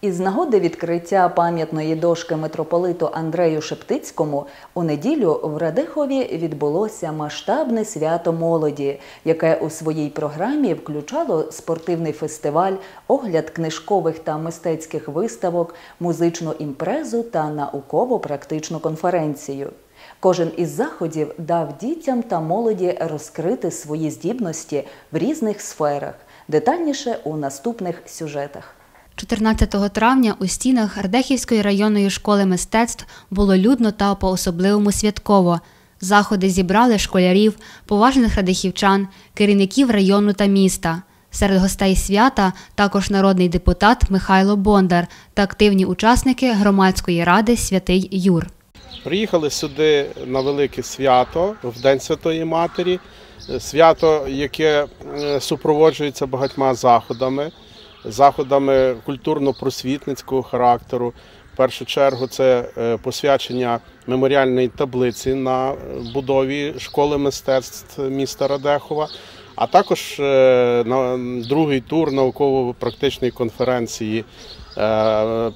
Із нагоди відкриття пам'ятної дошки митрополиту Андрею Шептицькому у неділю в Радехові відбулося масштабне свято молоді, яке у своїй програмі включало спортивний фестиваль, огляд книжкових та мистецьких виставок, музичну імпрезу та науково-практичну конференцію. Кожен із заходів дав дітям та молоді розкрити свої здібності в різних сферах. Детальніше у наступних сюжетах. 14 травня у стінах Ардехівської районної школи мистецтв було людно та по-особливому святково. Заходи зібрали школярів, поважних радихівчан, керівників району та міста. Серед гостей свята також народний депутат Михайло Бондар та активні учасники громадської ради Святий Юр. Приїхали сюди на велике свято в День Святої Матері. Свято, яке е, супроводжується багатьма заходами, заходами культурно-просвітницького характеру. В першу чергу це е, посвячення меморіальної таблиці на будові школи мистецтв міста Радехова, а також е, на другий тур науково-практичної конференції е,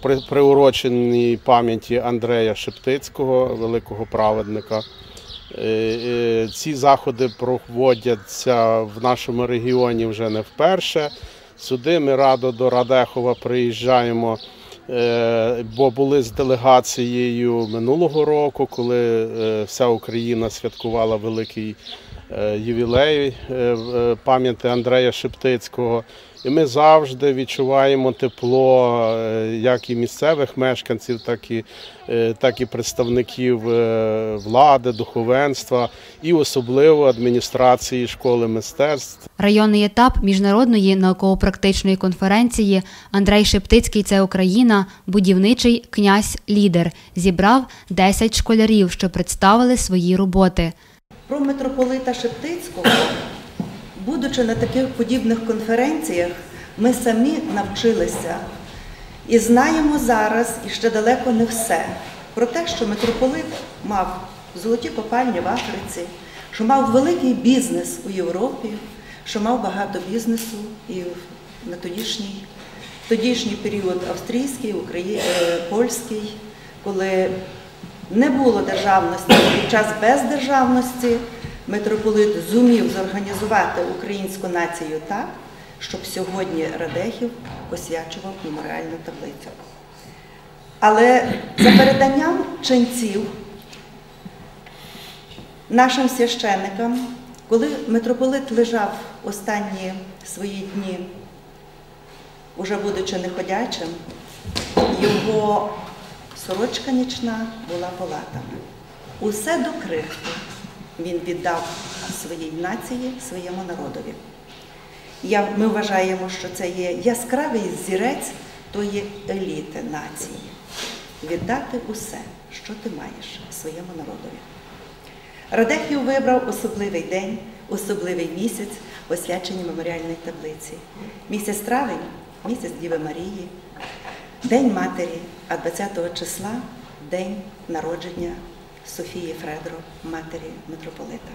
при- приуроченій пам'яті Андрея Шептицького, великого праведника. Ці заходи проводяться в нашому регіоні вже не вперше. Сюди ми радо до Радехова приїжджаємо, е, бо були з делегацією минулого року, коли е, вся Україна святкувала великий е, ювілей пам'яті Андрея Шептицького. І ми завжди відчуваємо тепло е, як і місцевих мешканців, так і, е, так і представників е, влади, духовенства і особливо адміністрації школи мистецтв. Районний етап міжнародної науково-практичної конференції Андрей Шептицький це Україна, будівничий князь лідер зібрав 10 школярів, що представили свої роботи. Про митрополита Шептицького, будучи на таких подібних конференціях, ми самі навчилися. І знаємо зараз, і ще далеко не все, про те, що митрополит мав золоті копальні в Африці, що мав великий бізнес у Європі, що мав багато бізнесу і на тодішній, тодішній період австрійський, Украї... е, польський, коли не було державності, під час бездержавності митрополит зумів зорганізувати українську націю так, щоб сьогодні Радехів посвячував меморіальну таблицю. Але за переданням ченців нашим священникам, коли митрополит лежав останні свої дні, уже будучи неходячим, його сорочка нічна була полатана. Усе до крихти він віддав своїй нації, своєму народові. Я, ми вважаємо, що це є яскравий зірець тої еліти нації. Віддати усе, що ти маєш своєму народові. Радехів вибрав особливий день, особливий місяць посвячення меморіальної таблиці. Місяць травень, місяць Діви Марії, День Матері, а 20 числа день народження Софії Фредро, матері митрополита.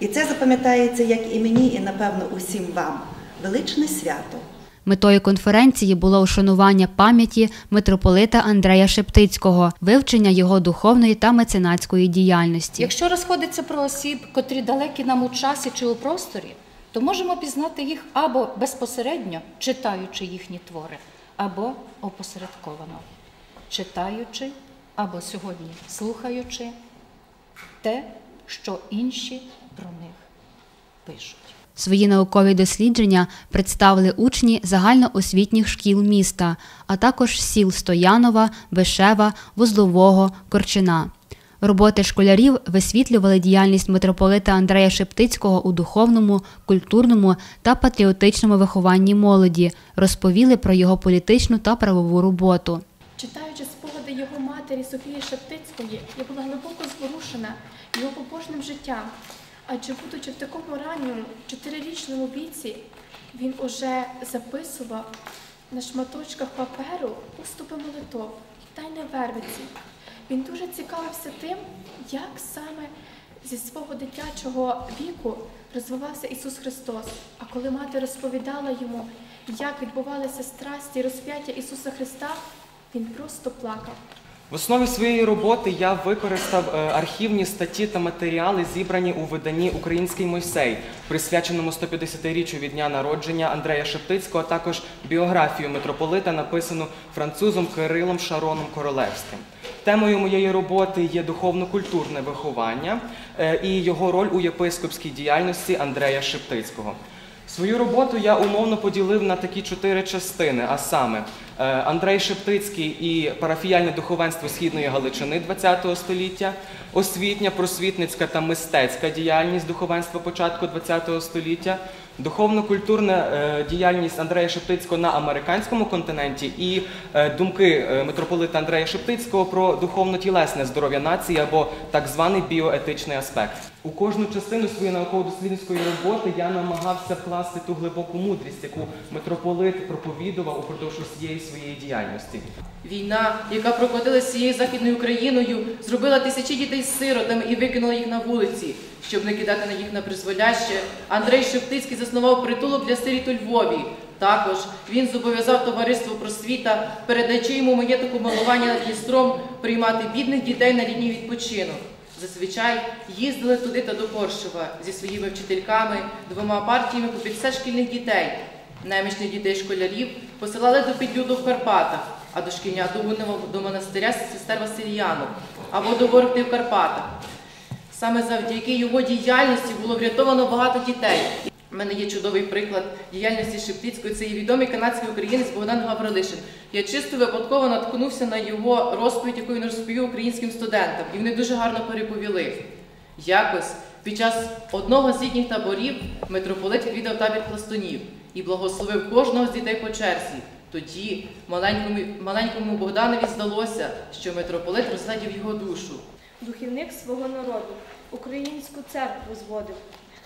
І це запам'ятається як і мені, і напевно усім вам. Величне свято. Метою конференції було ушанування пам'яті митрополита Андрея Шептицького, вивчення його духовної та меценатської діяльності. Якщо розходиться про осіб, котрі далекі нам у часі чи у просторі, то можемо пізнати їх або безпосередньо читаючи їхні твори, або опосередковано, читаючи або сьогодні слухаючи те, що інші про них пишуть. Свої наукові дослідження представили учні загальноосвітніх шкіл міста, а також сіл Стоянова, Бешева, Вузлового, Корчина. Роботи школярів висвітлювали діяльність митрополита Андрея Шептицького у духовному, культурному та патріотичному вихованні молоді, розповіли про його політичну та правову роботу. Читаючи матері Софії Шептицької, я була глибоко зворушена його побожним життям. Адже, будучи в такому ранньому чотирирічному віці, він уже записував на шматочках паперу уступи молитов, тайне вервиці. Він дуже цікавився тим, як саме Зі свого дитячого віку розвивався Ісус Христос. А коли мати розповідала йому, як відбувалися страсті і розп'яття Ісуса Христа, він просто плакав. В основі своєї роботи я використав е, архівні статті та матеріали, зібрані у виданні Український Мойсей, присвяченому 150-річчю від дня народження Андрея Шептицького, а також біографію митрополита, написану французом Кирилом Шароном Королевським. Темою моєї роботи є духовно-культурне виховання е, і його роль у єпископській діяльності Андрея Шептицького. Свою роботу я умовно поділив на такі чотири частини, а саме е, Андрей Шептицький і парафіяльне духовенство Східної Галичини ХХ століття, освітня, просвітницька та мистецька діяльність духовенства початку ХХ століття, духовно-культурна е, діяльність Андрея Шептицького на американському континенті і е, думки е, митрополита Андрея Шептицького про духовно-тілесне здоров'я нації або так званий біоетичний аспект. У кожну частину своєї науково-дослідницької роботи я намагався вкласти ту глибоку мудрість, яку митрополит проповідував упродовж усієї своєї діяльності. Війна, яка прокотилася цією західною Україною, зробила тисячі дітей сиротами і викинула їх на вулиці. Щоб не кидати на їх на призволяще, Андрей Шептицький заснував притулок для сиріт у Львові. Також він зобов'язав товариство просвіта, передаючи йому маєток умалування над Дністром, приймати бідних дітей на літній відпочинок. Зазвичай їздили туди та до Коршева зі своїми вчительками, двома партіями по 50 шкільних дітей. Немічних дітей школярів посилали до підлюду в Карпатах, а до Унева до монастиря сестер Васильянок або до Ворогти в Карпатах. Саме завдяки його діяльності було врятовано багато дітей. У мене є чудовий приклад діяльності Шептицької. Це є відомий канадський українець Богдан Гаврилишин. Я чисто випадково наткнувся на його розповідь, яку він розповів українським студентам, і вони дуже гарно переповіли. Якось під час одного з літніх таборів митрополит відвідав табір пластунів і благословив кожного з дітей по черзі. Тоді маленькому, маленькому Богданові здалося, що митрополит розглядів його душу. Духівник свого народу, українську церкву зводив,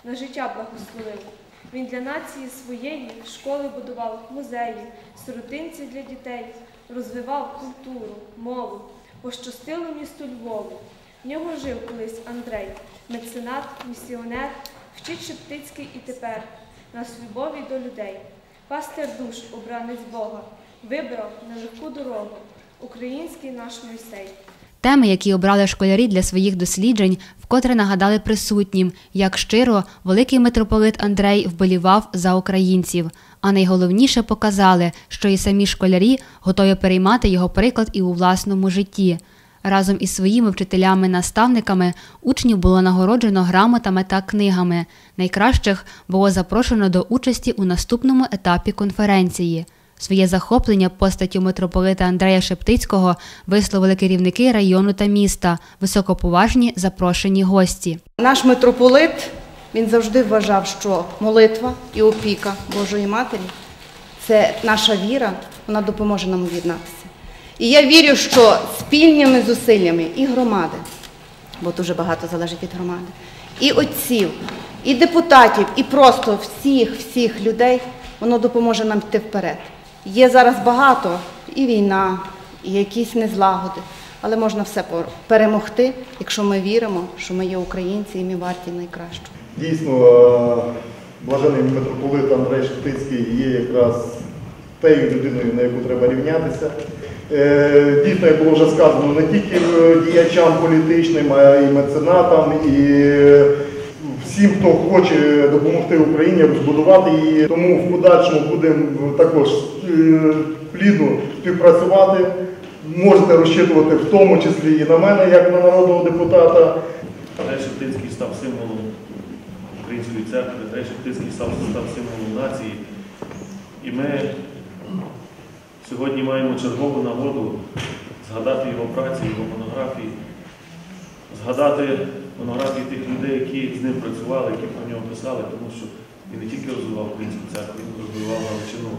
на життя благословив. Він для нації своєї школи будував музеї, сиротинці для дітей, розвивав культуру, мову, пощастило місту Львову. В нього жив колись Андрей, меценат, місіонер, вчить Шептицький і тепер, нас любові до людей. Пастир душ, обранець Бога, вибрав нелегку дорогу, український наш Мойсей. Теми, які обрали школярі для своїх досліджень, вкотре нагадали присутнім, як щиро великий митрополит Андрей вболівав за українців. А найголовніше показали, що і самі школярі готові переймати його приклад і у власному житті. Разом із своїми вчителями-наставниками учнів було нагороджено грамотами та книгами. Найкращих було запрошено до участі у наступному етапі конференції. Своє захоплення постаттю митрополита Андрея Шептицького висловили керівники району та міста, високоповажні запрошені гості. Наш митрополит він завжди вважав, що молитва і опіка Божої Матері це наша віра, вона допоможе нам об'єднатися. І я вірю, що спільними зусиллями і громади, бо дуже багато залежить від громади, і отців, і депутатів, і просто всіх, всіх людей, воно допоможе нам йти вперед. Є зараз багато і війна, і якісь незлагоди, але можна все перемогти, якщо ми віримо, що ми є українці і ми варті найкращого. Дійсно, е, блажений митрополит Андрей Шептицький є якраз тією людиною, на яку треба рівнятися. Е, Дійсно, як було вже сказано, не тільки е, діячам політичним, а й меценатам, і всім, хто хоче допомогти Україні розбудувати її. Тому в подальшому будемо також е, плідно співпрацювати. Можете розчитувати в тому числі і на мене, як на народного депутата. Андрей Шептицький став символом української церкви, Андрей Шептицький став, став символом нації. І ми сьогодні маємо чергову нагоду згадати його праці, його монографії, згадати монографії тих людей, які з ним працювали, які про нього писали, тому що він не тільки розвивав українську церкву, він розвивав Галичину.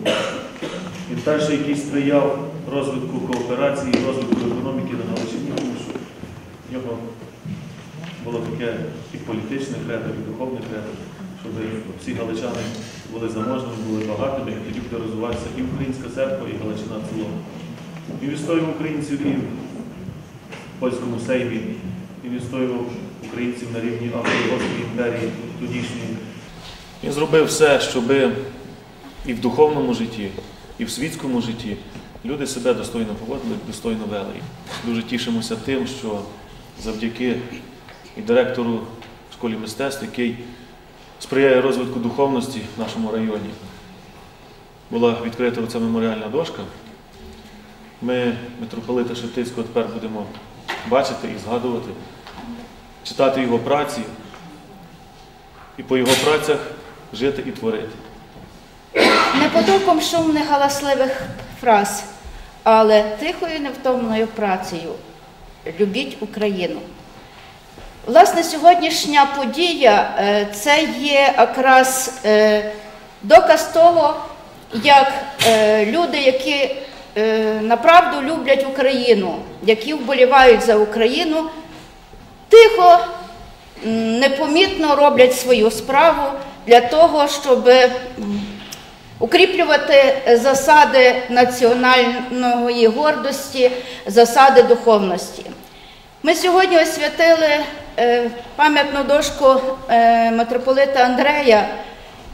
Він перший, який сприяв розвитку кооперації, розвитку економіки на Галичині, тому що в нього було таке і політичне кредо, і духовне кредо, щоб всі галичани були заможними, були багатими, і тоді буде розвиватися і українська церква, і Галичина в цілому. Він відстоював українців і в польському сеймі, він відстоював українців на рівні Австро-Угорської імперії тодішньої. Він зробив все, щоб і в духовному житті, і в світському житті люди себе достойно поводили, достойно вели. Дуже тішимося тим, що завдяки і директору школи мистецтв, який сприяє розвитку духовності в нашому районі, була відкрита оця меморіальна дошка. Ми митрополита Шептицького тепер будемо бачити і згадувати, читати його праці і по його працях жити і творити. Не потоком шумних галасливих фраз, але тихою невтомною працею. Любіть Україну. Власне, сьогоднішня подія е, це є якраз е, доказ того, як е, люди, які направду люблять Україну, які вболівають за Україну, тихо, непомітно роблять свою справу для того, щоб укріплювати засади національної гордості, засади духовності. Ми сьогодні освятили е, пам'ятну дошку е, митрополита Андрея,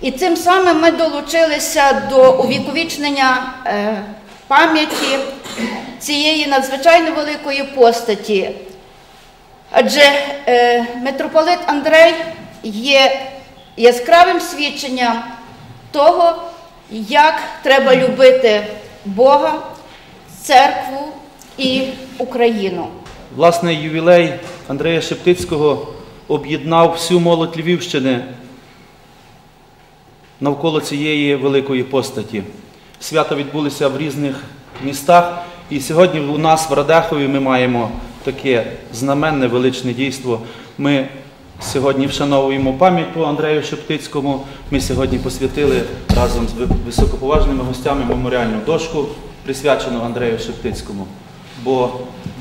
і цим самим ми долучилися до увіковічнення е, пам'яті цієї надзвичайно великої постаті. Адже е, митрополит Андрей є яскравим свідченням того, як треба любити Бога, церкву і Україну. Власне, ювілей Андрея Шептицького об'єднав всю молодь Львівщини навколо цієї великої постаті. Свята відбулися в різних містах, і сьогодні у нас в Радехові ми маємо таке знаменне величне дійство. Ми сьогодні вшановуємо пам'ять по Андрею Шептицькому. Ми сьогодні посвятили разом з високоповажними гостями меморіальну дошку, присвячену Андрею Шептицькому. Бо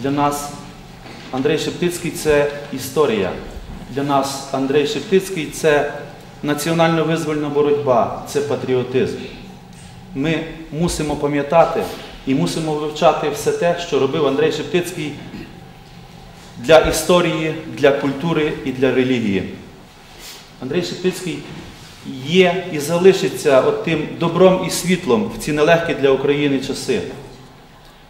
для нас Андрей Шептицький це історія. Для нас Андрей Шептицький це національно-визвольна боротьба, це патріотизм. Ми мусимо пам'ятати і мусимо вивчати все те, що робив Андрей Шептицький для історії, для культури і для релігії. Андрей Шептицький є і залишиться от тим добром і світлом в ці нелегкі для України часи.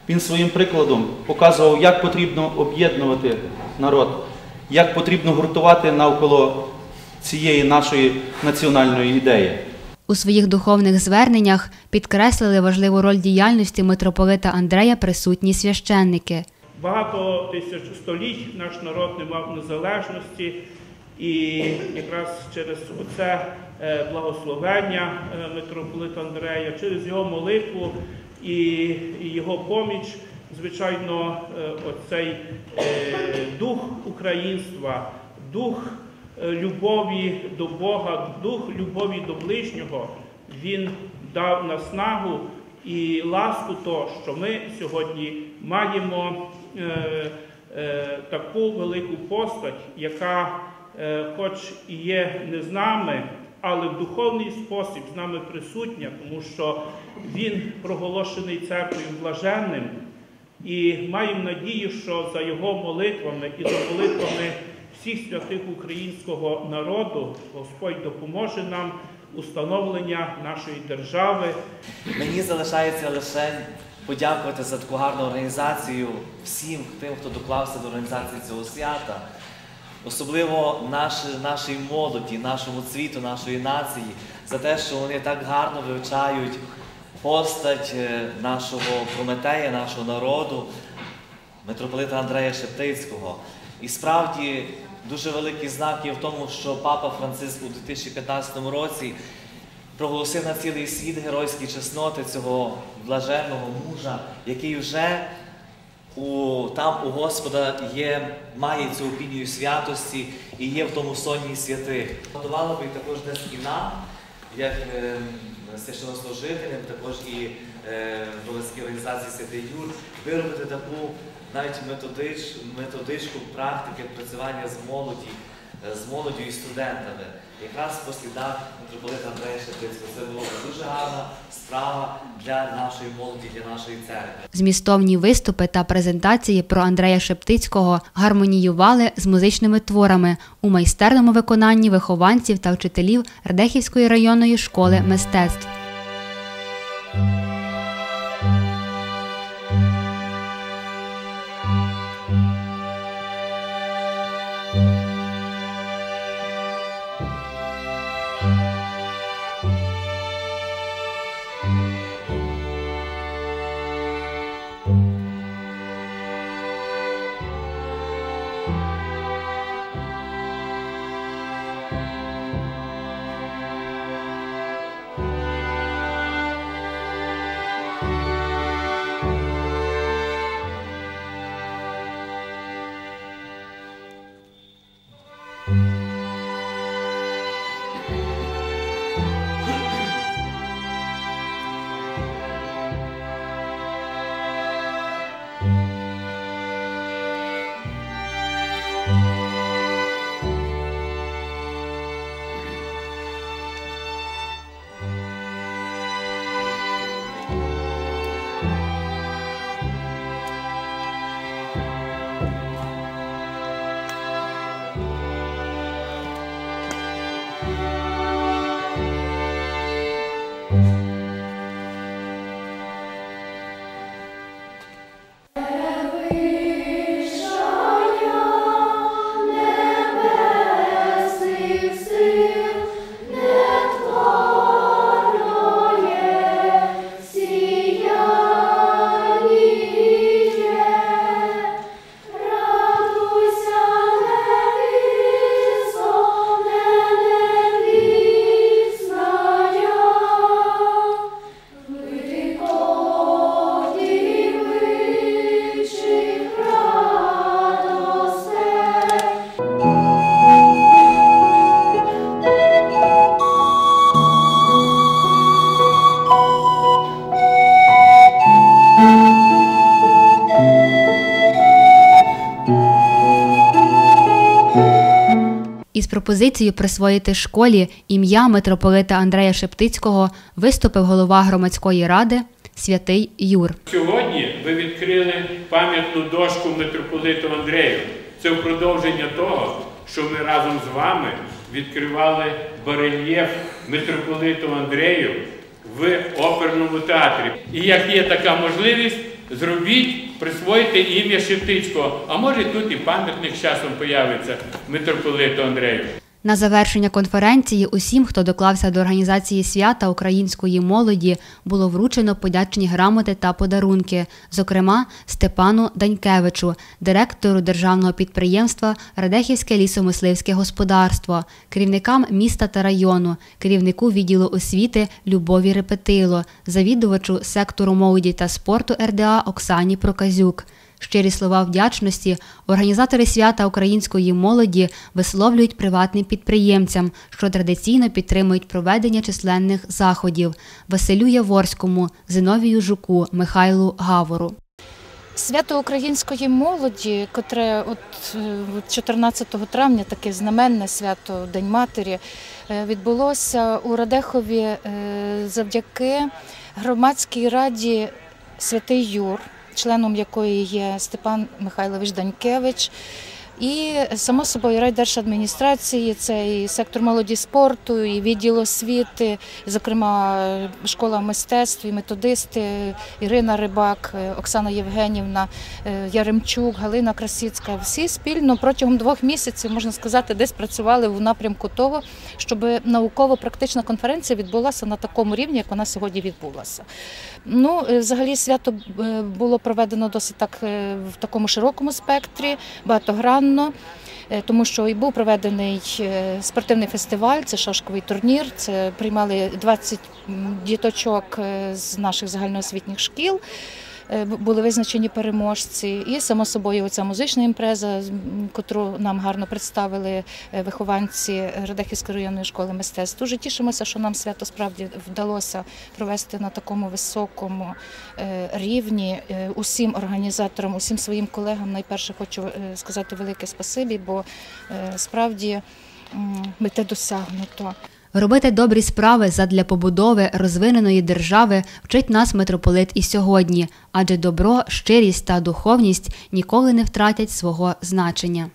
Він своїм прикладом показував, як потрібно об'єднувати народ, як потрібно гуртувати навколо цієї нашої національної ідеї. У своїх духовних зверненнях підкреслили важливу роль діяльності митрополита Андрея присутні священники. Багато тисяч століть наш народ не мав незалежності, і якраз через оце е, благословення е, митрополита Андрея, через його молитву і його поміч, звичайно, е, оцей дух українства, дух любові до Бога, дух любові до ближнього, він дав наснагу і ласку то, що ми сьогодні маємо таку велику постать, яка, е, хоч і є не з нами, але в духовний спосіб з нами присутня, тому що він проголошений церквою блаженним. І маємо надію, що за його молитвами і за молитвами всіх святих українського народу Господь допоможе нам у становлення нашої держави. Мені залишається лише подякувати за таку гарну організацію всім тим, хто доклався до організації цього свята, особливо наші, нашій молоді, нашому цвіту, нашої нації, за те, що вони так гарно вивчають постать е, нашого Прометея, нашого народу, митрополита Андрея Шептицького. І справді дуже великий знак є в тому, що Папа Франциск у 2015 році проголосив на цілий світ геройські чесноти цього блаженного мужа, який вже у, там у Господа є, має цю опінію святості і є в тому сонні святих. Готувало би також десь і нам, як е, священнослужителям, також і е, громадській організації Святий Юр, виробити таку навіть методич, методичку практики працювання з молоді, з молоддю і студентами. Якраз по слідах митрополита Андрея Шептицького. Це була дуже гарна справа для нашої молоді, для нашої церкви. Змістовні виступи та презентації про Андрея Шептицького гармоніювали з музичними творами у майстерному виконанні вихованців та вчителів Радехівської районної школи мистецтв. Із пропозицією присвоїти школі ім'я митрополита Андрея Шептицького виступив голова громадської ради святий Юр. Сьогодні ви відкрили пам'ятну дошку митрополиту Андрею. Це в продовження того, що ми разом з вами відкривали барельєф митрополиту Андрею в оперному театрі. І як є така можливість, зробіть, присвоїте ім'я Шептицького. А може тут і пам'ятник з часом появиться митрополиту Андрею. На завершення конференції усім, хто доклався до організації свята української молоді, було вручено подячні грамоти та подарунки, зокрема Степану Данькевичу, директору державного підприємства Радехівське лісомисливське господарство, керівникам міста та району, керівнику відділу освіти Любові Репетило, завідувачу сектору молоді та спорту РДА Оксані Проказюк. Щирі слова вдячності організатори свята української молоді висловлюють приватним підприємцям, що традиційно підтримують проведення численних заходів Василю Яворському, Зиновію Жуку, Михайлу Гавору. Свято української молоді, котре от е, 14 травня, таке знаменне свято День Матері, е, відбулося у Радехові е, завдяки громадській раді Святий Юр, членом якої є Степан Михайлович Данькевич. І само собою райдержадміністрації, це і сектор молоді спорту, і відділ освіти, зокрема школа мистецтв, і методисти Ірина Рибак, Оксана Євгенівна, е, Яремчук, Галина Красіцька. Всі спільно протягом двох місяців, можна сказати, десь працювали в напрямку того, щоб науково-практична конференція відбулася на такому рівні, як вона сьогодні відбулася. Ну, е, взагалі, свято е, було проведено досить так е, в такому широкому спектрі, багатогранно. Е, Тому що і був проведений е, спортивний фестиваль, це шашковий турнір. Це приймали 20 діточок е, з наших загальноосвітніх шкіл. Е, були визначені переможці. І само собою ця музична імпреза, котру нам гарно представили е, вихованці Радехівської районної школи мистецтв. Дуже тішимося, що нам свято справді вдалося провести на такому високому е, рівні. Усім організаторам, усім своїм колегам найперше хочу сказати велике спасибі, бо справді мете досягнуто. Робити добрі справи задля побудови розвиненої держави вчить нас митрополит і сьогодні, адже добро, щирість та духовність ніколи не втратять свого значення.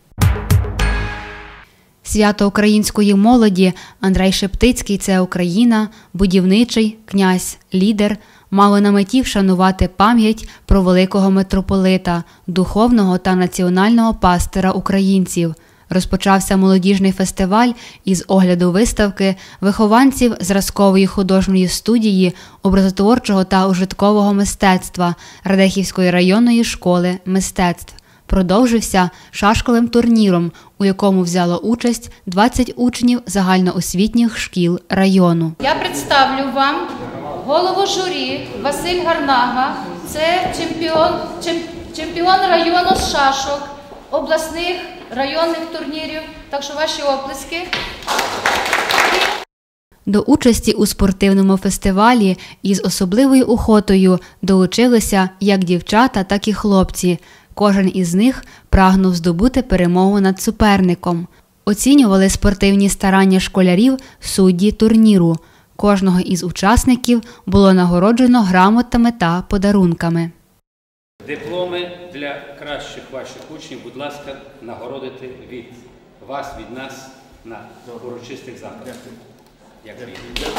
Свято української молоді Андрей Шептицький це Україна, будівничий, князь, лідер, мало на меті вшанувати пам'ять про великого митрополита, духовного та національного пастира українців. Розпочався молодіжний фестиваль із огляду виставки вихованців зразкової художньої студії образотворчого та ужиткового мистецтва Радехівської районної школи мистецтв продовжився шашковим турніром, у якому взяло участь 20 учнів загальноосвітніх шкіл району. Я представлю вам голову журі Василь Гарнага. Це чемпіон, чемпіон району з шашок, обласних районних турнірів. Так що ваші оплески. До участі у спортивному фестивалі із особливою охотою долучилися як дівчата, так і хлопці. Кожен із них прагнув здобути перемогу над суперником. Оцінювали спортивні старання школярів судді турніру. Кожного із учасників було нагороджено грамотами та подарунками. Дипломи для кращих ваших учнів, будь ласка, нагородити від вас, від нас на урочистих заходах. Дякую. Дякую.